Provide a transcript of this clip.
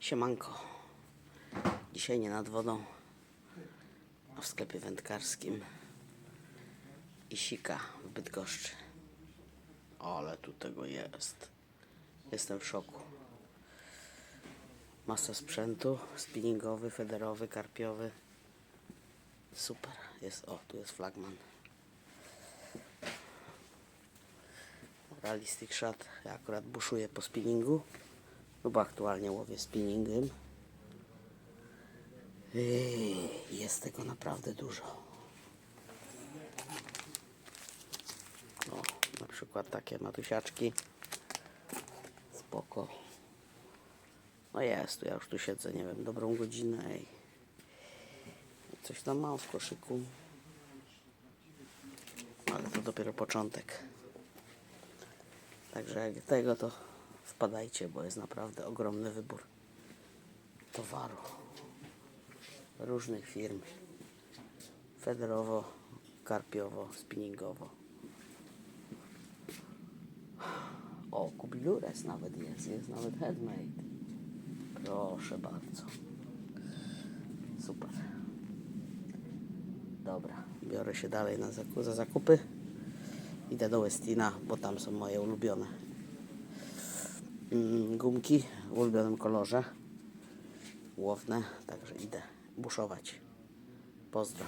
Siemanko. Dzisiaj nie nad wodą, a w sklepie wędkarskim Isika w Bydgoszczy. Ale tu tego jest. Jestem w szoku. Masa sprzętu spinningowy, federowy, karpiowy. Super. Jest, o, tu jest flagman. Realistic shot. Ja akurat buszuję po spinningu. Bo aktualnie łowię spinningiem. Jest tego naprawdę dużo. O, na przykład takie matusiaczki. Spoko. No jest, ja już tu siedzę, nie wiem, dobrą godzinę. Coś tam mam w koszyku. Ale to dopiero początek. Także jak tego to wpadajcie, bo jest naprawdę ogromny wybór towaru różnych firm. Federowo, karpiowo, spinningowo. O, kubilures nawet jest, jest nawet headmade. Proszę bardzo. Super. Dobra, biorę się dalej na za zakupy. Idę do Westina, bo tam są moje ulubione gumki w ulubionym kolorze. Łowne, także idę buszować. Pozdro.